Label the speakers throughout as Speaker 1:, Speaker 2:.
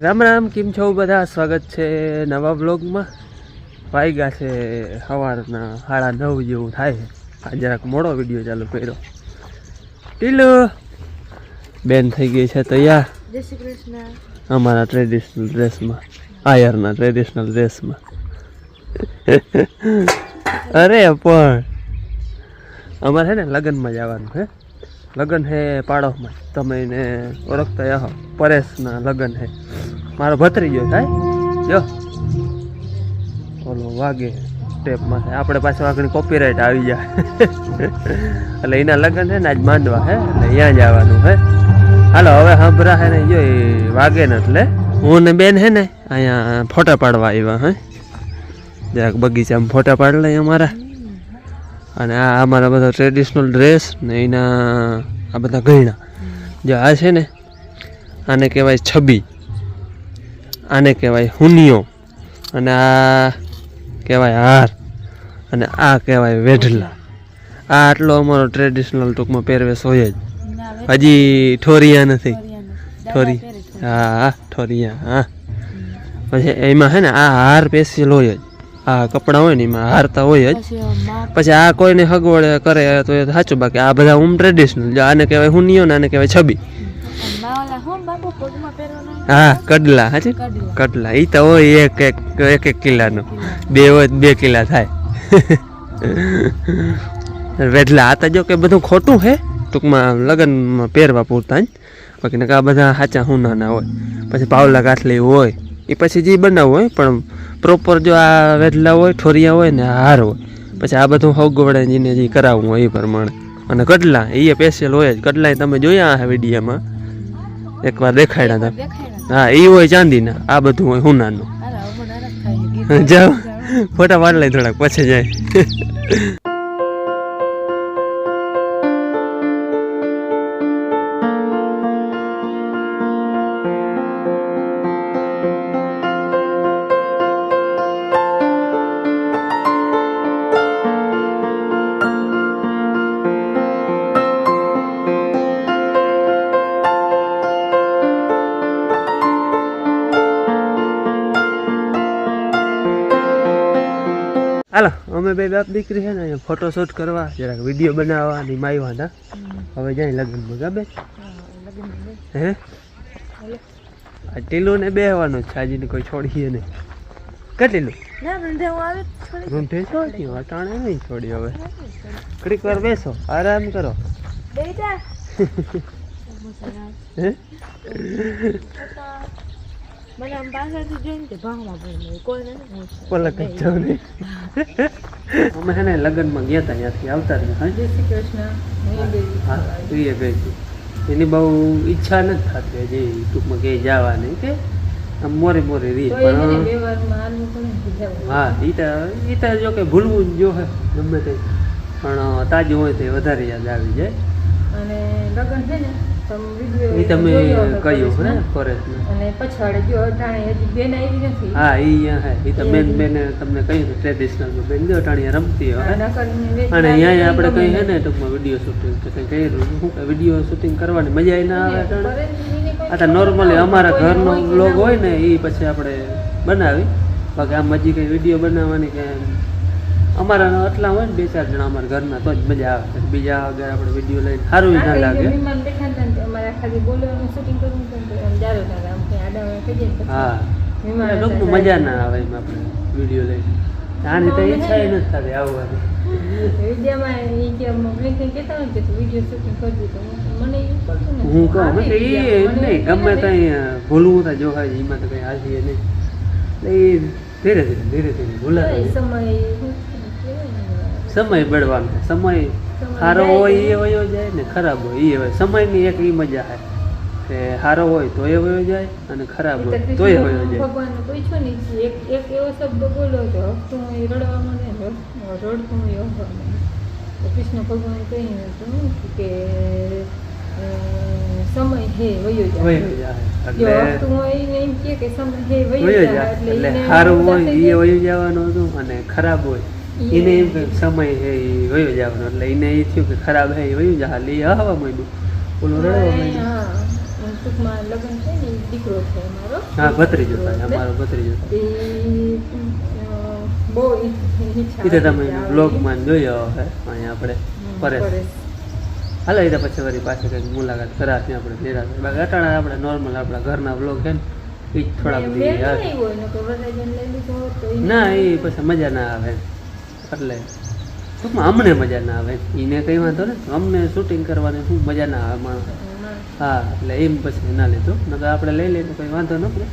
Speaker 1: રામ રામ કેમ છો બધા? સ્વાગત છે નવા બ્લોગમાં વાગ્યા છે સવારના સાડા નવ જેવું થાય આ જરાક મોડો વીડિયો ચાલુ કર્યો. ટીલો. બેન થઈ ગઈ છે તૈયાર. અમારા ટ્રેડિશનલ ડ્રેસમાં આયરના ટ્રેડિશનલ ડ્રેસમાં અરે પણ. અમારે છે ને લગ્નમાં જવાનું છે. લગ્ન હે પાડોમાં તમે એને ઓળખતા યહ પરેશના લગ્ન હે. મારો ભત્રીજો થાય? જો. ઓલો વાગે ટેપમાં આપણે પાછું આગળ કોપીરાઇટ આવી જાય. એટલે એના લગ્ન છે ને આજ માંડવા છે એટલે અહીંયા જવાનું હે. હાલો, હવે સાંભળા હે ને જો વાગે ને એટલે. હું ને બેન હે ને અહીંયા ફોટા પાડવા આવ્યા હે. જરાક બગીચામાં ફોટા પાડી લઈએ અમારા. અને આ અમારા બધા ટ્રેડિશનલ ડ્રેસ ને એના આ બધા ગયણા. જો આ છે ને આને કહેવાય છબી આને કહેવાય હુનિયો અને આ કહેવાય હાર અને આ કહેવાય વેઢલા. આ આટલો અમારો ટ્રેડિશનલ ટૂંકમાં પહેરવેશ હોય જ. હજી ઠોરિયા નથી. ઠોરી હા હા ઠોરિયા હા. પછી એમાં છે ને આ હાર પેશિયલ હોય જ. આ કપડાં હોય ને એમાં હારતા હોય જ.
Speaker 2: પછી
Speaker 1: આ કોઈને હગવડ કરે તો એ સાચું બાકી આ બધા હું ટ્રેડિશનલ જો આને કહેવાય હુનિયો ને આને કહેવાય છબી.
Speaker 2: હું
Speaker 1: કડલા હાચી?
Speaker 2: કડલા.
Speaker 1: એ તો હોય એક એક એક એક કિલ્લાનો. બે હોય બે કિલ્લા થાય. વેઢલા આ તો જો કે બધું ખોટું હે. ટૂંકમાં લગ્નમાં પહેરવા પૂરતા જ. બાકી નકા આ બધા સાચા હુનાના હોય. પછી પાવલા કાથલી હોય. એ પછી જે બનાવવું હોય પણ પ્રોપર જો આ વેદલા હોય ઠોરિયા હોય ને હાર હોય. પછી આ બધું હગવડાજીને જેને જે કરાવવું હોય એ પ્રમાણે. અને કડલા એ સ્પેશિયલ હોય જ. કડલા તમે જોયા આ વિડીયામાં? એકવાર દેખાડ્યા હતા. હા એ હોય ચાંદીના. આ બધું હોય હુનાનું. જાઓ. ફોટા પાડ લઈ થોડાક પછી જાય. હાલો અમે બે બાપ દીકરી છે ને અહીંયા ફોટોશૂટ કરવા જરાક વીડિયો બનાવવા ની માયવા હતા. હવે જાય લગ્નમાં ગમે હે આ ટીલું ને બેહવાનું છે આજની કોઈ છોડીએ નહીં.
Speaker 2: કેટલું
Speaker 1: રૂંઢે છોડી નહીં છોડી હવે. ઘડીક વાર બેસો આરામ કરો.
Speaker 2: બેટા
Speaker 1: હે?
Speaker 2: મને આમ પાછળથી જોઈને તે ભાવમાં પડે કોઈ નથી
Speaker 1: પલક જ જાવ નહીં અમે છે ને લગ્નમાં ગયા હતા ત્યાંથી આવતા રહ્યા હા
Speaker 2: જય શ્રી કૃષ્ણ હું ગઈ
Speaker 1: પ્રિય ગઈ હતી એની બહુ ઈચ્છા નથી થતી હજી ટૂંકમાં ક્યાંય જવાની કે આમ મોરે મોરે
Speaker 2: રી
Speaker 1: પણ હા ઈ તો ઈ તો જો કે ભૂલવું જ જો હે ગમે તે પણ તાજું હોય તો એ વધારે યાદ આવી જાય.
Speaker 2: અને લગન છે ને
Speaker 1: એ તમે કહ્યું હે
Speaker 2: પરેશનો. અને પછાડે જો અટાણે હજી બેન આવી નથી.
Speaker 1: હા ઈ અહીંયા હે. ઈ તો બેન બેને તમને કહ્યું ટ્રેડિશનલ બેન જો ટાણીયા રમતી હોય. અને અહીંયા આપણે કઈ હે ને ટૂંકમાં વીડિયો શૂટિંગ તો કંઈ કર્યું શું કે વીડિયો શૂટિંગ કરવાની મજા ના આવે અટાણે. આ તો નોર્મલી અમારા ઘરનો બ્લોગ હોય ને એ પછી આપણે બનાવી. બાકી આમ હજી કંઈ વીડિયો બનાવવાની કે અમારા આટલા હોય ને બે ચાર જણા અમારા ઘરના તો જ મજા આવે. બીજા આગળ આપણે વીડિયો લઈને સારું ના લાગે.
Speaker 2: ખાલી બોલવાનું શૂટિંગ કરવું તો આમ જારો આમ કંઈ આડા થઈ જાય
Speaker 1: હા.
Speaker 2: હતા
Speaker 1: મજા ના આવે એમાં આપણે વીડિયો લઈને. આની તો ઈચ્છા ય નથી થતી આવવાની.
Speaker 2: વિડીયોમાં ઈ કે મને કંઈ કહેતા હોય કે વીડિયો શૂટિંગ કરજો તો મને
Speaker 1: હું કહું એટલે એ નહીં ગમે ત્યાં ભૂલવું તો જો હોય એમાં તો કંઈ હાજી નહીં. એટલે એ ધીરે ધીરે ધીરે ધીરે
Speaker 2: એ
Speaker 1: જાય.
Speaker 2: સમય
Speaker 1: સમય બળવાનો સમય સારો હોય એ વયો જાય ને ખરાબ હોય એ હોય સમયની એક ઈ મજા હોય કે સારો હોય તો એ વયો જાય અને ખરાબ હોય તો
Speaker 2: એ
Speaker 1: વયો જાય.
Speaker 2: ભગવાન પૂછો ને એક એક એવો શબ્દ બોલો કે હસતું હોય રડવામાં ને રડ- રડતું હોય હસવા તો કૃષ્ણ ભગવાન કહી હતું કે સમય હે વયો જાય.
Speaker 1: એટલે
Speaker 2: હસતું હોય ને એમ કે સમય હે વયો જાય એટલે
Speaker 1: સારું હોય એ વયો જવાનું હતું અને ખરાબ હોય. એને એમ કે સમય છે એ વયો જવાનો. એટલે એને એ થયું કે ખરાબ હે એ વયો જ એ હવા માંડ્યું. ઓલું રડવા માંડ્યું.
Speaker 2: હા. ટૂંકમાં લગ્ન છે ને ઈ દીકરો છે અમારો.
Speaker 1: હા ભત્રીજો થાય અમારો ભત્રીજો.
Speaker 2: બહુ ઈચ્છા
Speaker 1: તમે
Speaker 2: કે
Speaker 1: બ્લોગમાં હે અહીંયા આપણે. પરેશ. હાલો એ પછી વળી પાછી કંઈક મુલાકાત કરાશે આપણે નિરાશ બાકી અટાણા આપણે નોર્મલ આપણા ઘરના બ્લોગ છે ને એ
Speaker 2: લઈ ઈ
Speaker 1: ના એ પછી મજા ના આવે. એટલે ટૂંકમાં અમને મજા ના આવે. એને કંઈ વાંધો ને અમને શૂટિંગ કરવાની શું મજા ના આવે માણસ.
Speaker 2: હા.
Speaker 1: એટલે એમ પછી ના લીધું નકર આપણે લઈ લઈએ તો કંઈ વાંધો ન પડે.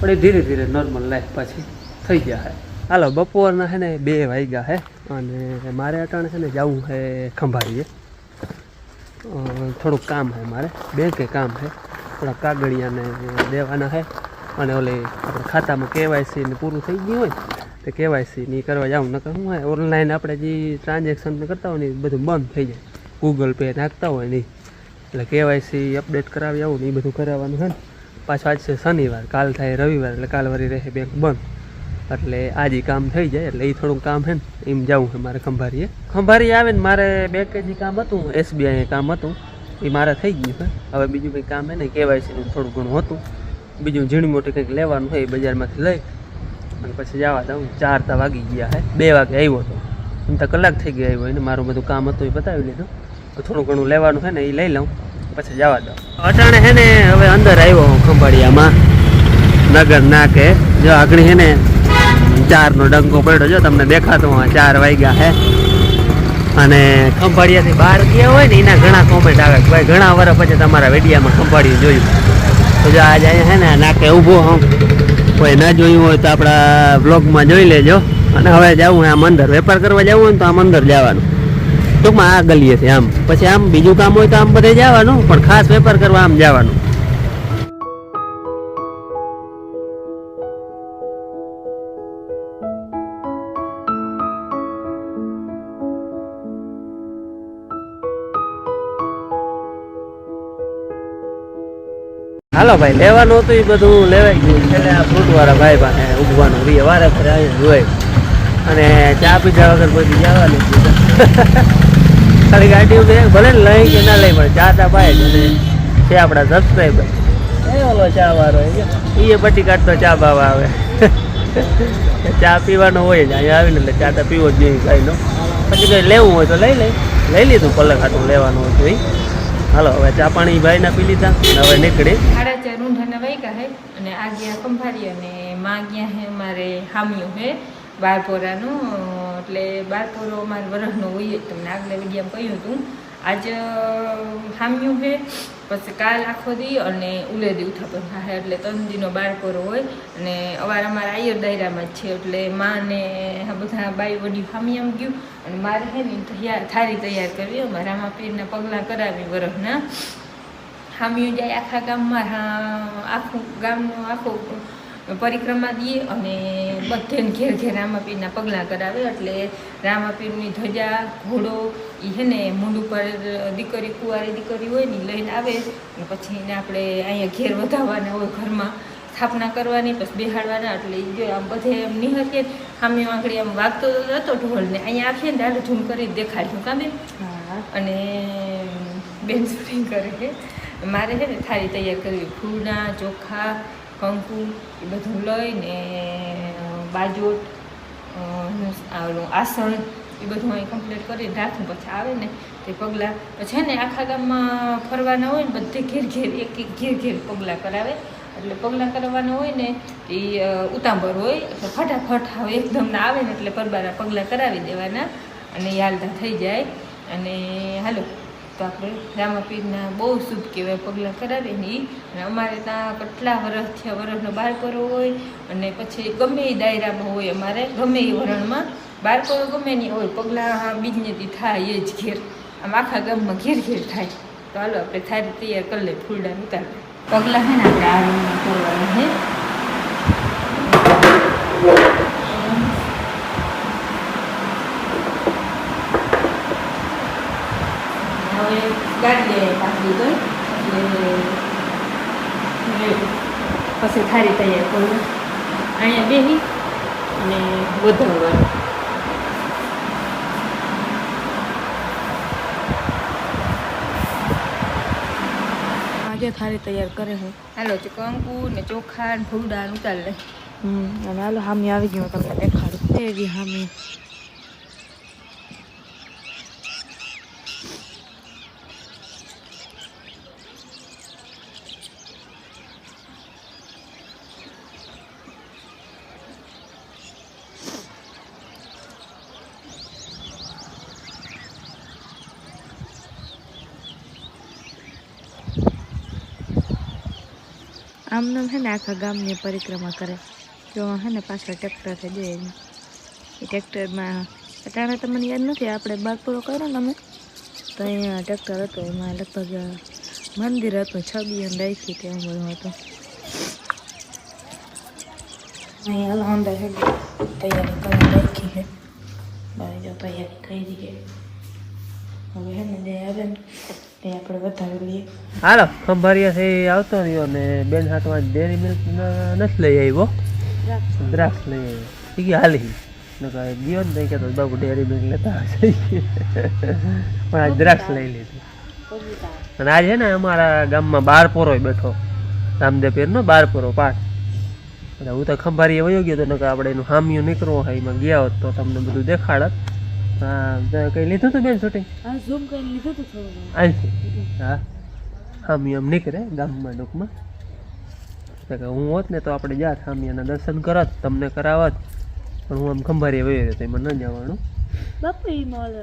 Speaker 1: પણ એ ધીરે ધીરે નોર્મલ લાઈફ પાછી થઈ ગયા હે. હાલો, બપોરના છે ને બે વાગ્યા હે. અને મારે અટાણે છે ને જવું છે ખંભાળીએ. થોડુંક કામ છે મારે. બેંકે કામ છે થોડા કાગળિયાને દેવાના છે અને ઓલી આપણે ખાતામાં કેવાયસી ને પૂરું થઈ ગયું હોય. તો કેવાયસી ની કરવા જાઉં, નકર શું હોય ઓનલાઈન આપણે જે ટ્રાન્ઝેક્શન કરતા હોય ને બધું બંધ થઈ જાય. ગૂગલ પે નાખતા હોય નહીં એટલે કેવાયસી અપડેટ કરાવી આવું ને એ બધું કરાવવાનું છે ને. પાછું આજ છે શનિવાર, કાલ થાય રવિવાર, એટલે કાલ વળી રહે બેંક બંધ. એટલે આજે કામ થઈ જાય, એટલે એ થોડુંક કામ છે ને, એમ જવું છે મારે ખંભારીએ. ખંભારી આવે ને મારે બેંકે જે કામ હતું એસબીઆઈ કામ હતું, એ મારે થઈ ગયું છે. હવે બીજું કંઈ કામ છે ને કેવાયસીનું થોડું ઘણું હતું. બીજું ઝીણી મોટી કંઈક લેવાનું હોય એ બજારમાંથી લઈ અને પછી જવા દઉં. ચાર તા વાગી ગયા હે. બે વાગે આવ્યો હતો એમ તો કલાક થઈ ગયો આવ્યો. એને મારું બધું કામ હતું એ બતાવી લીધું. તો થોડું ઘણું લેવાનું છે ને એ લઈ લઉં. પછી જવા દઉં. અટાણે હે ને હવે અંદર આવ્યો હું ખંભાળિયામાં. નગર નાકે. જો આગળ હે ને ચારનો ડંકો પડ્યો. જો તમને દેખાતો ચાર વાગ્યા હે. અને ખંભાળિયાથી બહાર ગયા હોય ને, એના ઘણા કોમેન્ટ આવે ભાઈ, ઘણા વર્ષ પછી તમારા વેડિયામાં ખંભાળિયું જોયું. તો જો આજે અહીંયા હે ને નાકે ઊભો હું. કોઈ ના જોયું હોય તો આપણા બ્લોગમાં જોઈ લેજો. અને હવે જવું હોય આમ વેપાર કરવા જવું હોય તો આમ અંદર જવાનું. ટૂંકમાં આ ગલીએ છે આમ. પછી આમ બીજું કામ હોય તો આમ બધે જવાનું. પણ ખાસ વેપાર કરવા આમ જવાનું. હાલો ભાઈ, લેવાનું હતું એ બધું લેવાઈ ગયું. એટલે આ ફ્રૂટ વાળા ભાઈ પાસે ઉગવાનું રીએ વારે ફરે આવીને જોઈ. અને ચા પીધા વગર પછી નથી ખાલી ગાડી ઊભી ભલે ને લઈ કે ના લઈ, પણ ચા તા જ અને છે આપણા સબસ્ક્રાઈબર ઓલો ચા વાળો એ પટ્ટી કાઢતો ચા બાવા આવે. ચા પીવાનો હોય જ, અહીંયા આવીને એટલે ચા તા પીવો જ નહીં કાંઈનો પછી કંઈ લેવું હોય તો લઈ લઈ લઈ લીધું પલક હાટું લેવાનું હતું એ હાલો, હવે ચા પાણી ભાઈના પી લીધા હવે નીકળી.
Speaker 2: સાડા ચાર ઊંઢાના વાગ્યા હે અને આ ગયા ખંભારી અને માં ગયા હે મારે હામ્યું હે, બારપોરાનું. એટલે બારપોરો અમારે વરસનો હોય તમને આગલા વિડીયામાં કહ્યું હતું. આજ હામ્યું હે. પછી કાલ આખો દી અને ઉલે દી ઉઠાપન થાય એટલે ત્રણ દીનો બાળકોરો હોય. અને અવાર અમારા આયર દાયરામાં જ છે. એટલે માને બધા બાઈ વડી હામી આમ ગયું. અને મારે હે ને તૈયાર થારી તૈયાર કરવી. અમારા રામા પીરના પગલાં કરાવી વરફના હામ્યું જાય આખા ગામમાં આખું ગામનું આખું પરિક્રમા દઈએ અને બધેને ઘેર ઘેર રામાપીરના પગલાં કરાવે એટલે રામાપીરની ધજા ઘોડો એ છે ને મૂંડ ઉપર દીકરી કુંવારી દીકરી હોય ને લઈને આવે અને પછી એને આપણે અહીંયા ઘેર વધાવવાના હોય ઘરમાં સ્થાપના કરવાની પછી બેહાડવાના એટલે એ જો આમ બધે એમ નિહરીએ સામે આંગળી આમ વાગતો હતો ઢોલ ને અહીંયા આખીએ ને દાડો ઝૂમ કરી દેખાડ્યું કામે અને બેન શૂટિંગ કરે છે. મારે છે ને થાળી તૈયાર કરવી ફૂલના ચોખા કંકુ એ બધું લઈને, બાજોટ આસન એ બધું અહીં કમ્પ્લીટ કરીને રાખું પછી આવે ને, તે પગલાં પછી ને આખા ગામમાં ફરવાના હોય ને બધે ઘેર ઘેર, એક એક ઘેર ઘેર પગલાં કરાવે. એટલે પગલાં કરવાના હોય ને એ ઉતાંબર હોય, એટલે ફટાફટ આવે એકદમ આવે ને એટલે પરબારા પગલાં કરાવી દેવાના અને યાલતા થઈ જાય. અને હાલો તો આપણે રામાપીરના બહુ શુભ કહેવાય પગલાં કરાવે ને એ અને અમારે ત્યાં કેટલા વરસ થયા વર્ષનો બારપરો હોય અને પછી ગમે એ દાયરામાં હોય અમારે, ગમે એ વરણમાં. બારપરો ગમે નહીં હોય, પગલાં બીજનેથી થાય એ જ ઘેર. આમ આખા ગામમાં ઘેર ઘેર થાય. તો હાલો આપણે થાળી તૈયાર કરી લઈએ ફૂલડા ઉતારી પગલાં છે ને આપણે આ રૂમમાં ખોલવાનું છે હવે પાકી ગઈ પછી થારી તૈયાર કરું અહીંયા બેહી અને વધારવાનું. આજે
Speaker 3: થારી તૈયાર કરે હું.
Speaker 2: હાલો કંકુ ને ચોખા ને ભૂડા ઉતારી ઉતાર લે.
Speaker 3: હમ અને હાલો હામી આવી ગયું તમને દેખાડું. એવી હામી. આમ નામ છે ને આખા ગામની પરિક્રમા કરે. જો છે ને પાછળ ટ્રેક્ટરથી છે છે એ ટ્રેક્ટરમાં અટાણે મને યાદ નથી, આપણે બાગ પૂરો કર્યો ને અમે, તો અહીંયા ટ્રેક્ટર હતો, એમાં લગભગ મંદિર હતું, છબી અને રાખી તે એવું બધું હતું. હાલો અંદર છે તૈયારી કરી રાખી છે તૈયારી કરી હવે છે ને જે આવે ને તે આપણે
Speaker 1: ખંભારિયાથી આવતો રહ્યો ને બેન હાથમાં ડેરી મિલ્ક નથી લઈ આવ્યો. દ્રાક્ષ લઈ આવ્યો. એ હાલી. ગયો ને તો કહેતો, બાપુ, ડેરી મિલ્ક લેતા પણ આજ દ્રાક્ષ લઈ લીધી. અને આજે છે ને અમારા ગામમાં બાર પોરોય બેઠો. રામદેવ પીરનો બાર પોરો પાઠ એટલે હું તો ખંભારીએ વયો ગયો તો નકર આપણે એનું હામિયું નીકળવું હોય એમાં ગયા હોત તો તમને બધું દેખાડત. હા તો કંઈ લીધું હતું બેન શૂટિંગ
Speaker 3: આ ઝૂમ કરીને લીધું હતું થોડું
Speaker 1: અહીંથી હા. હામી આમ નીકળે ગામમાં ડૂંકમાં. કે હું હોત ને તો આપણે જાત હામિયાના દર્શન કરત તમને કરાવત. પણ હું આમ ખંભારી વયો રહ્યો તો એમાં ન જવાનું.
Speaker 3: બાપુ ઈ મોલ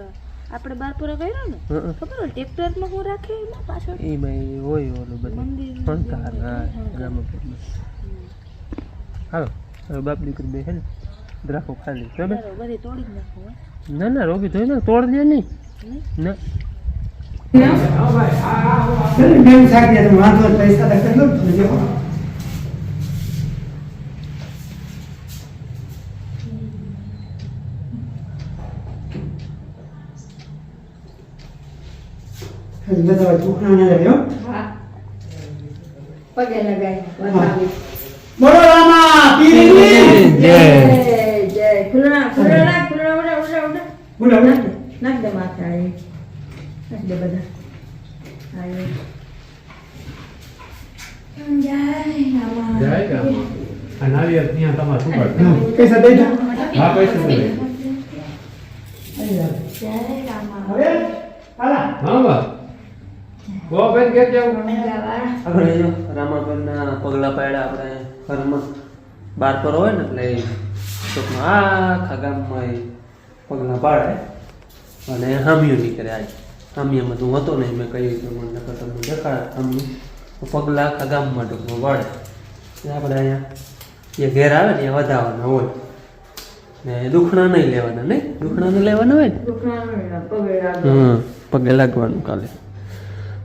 Speaker 3: આપણે બારપુરા પૂરો કર્યો ને? ખબર હોય ટ્રેક્ટરમાં હું રાખે એમાં પાછળ?
Speaker 1: એમાં એ હોય ઓલું બધું. શણગાર હા રામાપીરનું હાલો હવે બાપ દીકરી બે છે ને. રાખો ખાલી બરાબર
Speaker 3: બધી તોડી જ નાખું હો.
Speaker 1: ના ના રોગી ધોઈ ને તોડ દે નહીં. ના.
Speaker 4: બોલો રામા
Speaker 1: જય
Speaker 2: જય. ઉડા ઉડા
Speaker 4: બોલો બોલો.
Speaker 2: નાખ દે માથે આવી નાખ દે બધા?
Speaker 4: હા,
Speaker 5: હા હા
Speaker 1: પગલા પાડ્યા આપણે ઘરમાં. બાર પર હોય ને એટલે ટૂંકમાં આખા ગામમાં એ પગલા પાડે અને હામીઓ નીકળે આજ. હામિયામાં તું હતો નહીં મેં કહ્યું કે મને નકર તમને દેખાડે. હામી પગલાં આખા ગામમાં ટૂંકમાં પાડે એટલે આપણે અહીંયા જે ઘેર આવે ને એ વધારવાના હોય. ને દુખણા નહીં લેવાના નહીં? દુખણા નહીં લેવાના હોય ને? હમ પગે લાગવાનું કાલે.